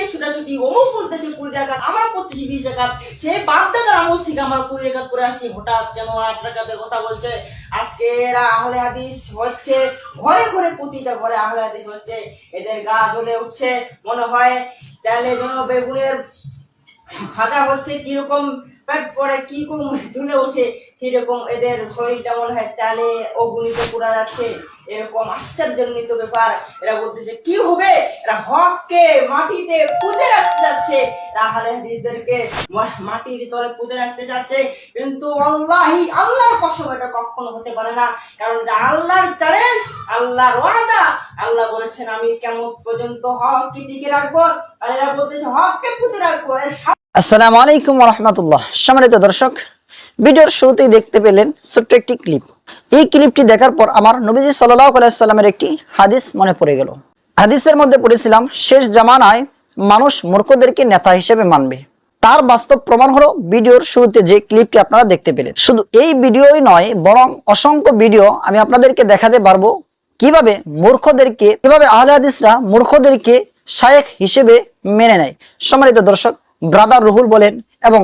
নিয়ে ছুটাছুটি বলতেছে কুড়ি টাকা, আমার বিশ টাকা। আমল থেকে আমার কুড়ি টাকা করে আসি। হঠাৎ কেন আট কথা বলছে, আজকে এরা আহলে হাদিস হচ্ছে, ঘরে আহলে হাদিস হচ্ছে। এদের গা জ্বলে উঠছে, মনে হয় তাহলে যেন বেগুনের ভাজা হচ্ছে, কীরকম পেট পরে কি তুলে ওঠে, সেরকম এদের শরীরটা মনে হয় তালে অগ্নিতে পুরা যাচ্ছে। এরকম আশ্চর্যজনিত ব্যাপার। এরা বলতেছে কি হবে? এরা হককে মাটিতে পুঁতে রাখতে যাচ্ছে। তাহলে হাদিসদেরকে মাটির তলে পুঁতে রাখতে যাচ্ছে। কিন্তু আল্লাহি, আল্লাহর কসম এটা কখনো হতে পারে না। কারণ এটা আল্লাহর চ্যালেঞ্জ আল্লাহর ওয়াদা। আল্লাহ বলেছেন, আমি কেমন পর্যন্ত হককে টিকে রাখব? আর এরা বলতেছে হককে পুঁতে রাখব। আসসালামু আলাইকুম রহমতুল্লাহ। সম্মানিত দর্শক ভিডিওর শুরুতেই দেখতে পেলেন ছোট্ট একটি ক্লিপ। এই ক্লিপটি দেখার পর আমার নবীজি সাল্লাহ আলাইসাল্লামের একটি হাদিস মনে পড়ে গেল। হাদিসের মধ্যে পড়েছিলাম, শেষ জামানায় মানুষ মূর্খদেরকে নেতা হিসেবে মানবে। তার বাস্তব প্রমাণ হলো ভিডিওর শুরুতে যে ক্লিপটি আপনারা দেখতে পেলেন। শুধু এই ভিডিওই নয়, বরং অসংখ্য ভিডিও আমি আপনাদেরকে দেখাতে পারব কীভাবে মূর্খদেরকে, কীভাবে আহলে হাদিসরা মূর্খদেরকে শায়েখ হিসেবে মেনে নেয়। সম্মানিত দর্শক, ব্রাদার রুহুল বলেন এবং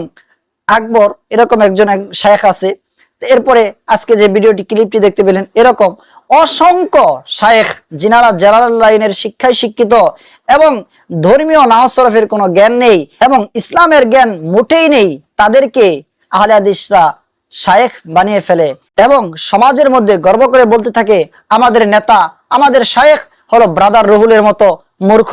আকবর এরকম একজন এক শায়েখ আছে। এরপরে আজকে যে ভিডিওটি, ক্লিপটি দেখতে পেলেন, এরকম অসংখ্য শায়েখ যিনারা জেনারেল লাইনের শিক্ষায় শিক্ষিত এবং ধর্মীয় নাহসরফের কোনো জ্ঞান নেই এবং ইসলামের জ্ঞান মোটেই নেই, তাদেরকে আহলে হাদিসরা শায়েখ বানিয়ে ফেলে এবং সমাজের মধ্যে গর্ব করে বলতে থাকে, আমাদের নেতা, আমাদের শায়েখ হলো ব্রাদার রুহুলের মতো মূর্খ।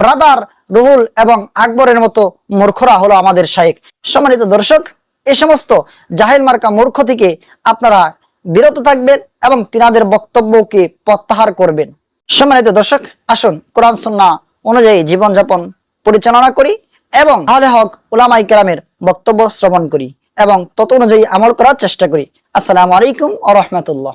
ব্রাদার রুহুল এবং আকবরের মতো মূর্খরা হলো আমাদের শায়েখ সম্মানিত দর্শক, এ সমস্ত জাহেল মার্কা মূর্খ থেকে আপনারা বিরত থাকবেন এবং তিনাদের বক্তব্যকে প্রত্যাহার করবেন। সম্মানিত দর্শক, আসুন কোরআন সুন্না অনুযায়ী জীবনযাপন পরিচালনা করি এবং আহলে হক উলামাই কেরামের বক্তব্য শ্রবণ করি এবং তত অনুযায়ী আমল করার চেষ্টা করি। আসসালামু আলাইকুম আ রহমতুল্লাহ।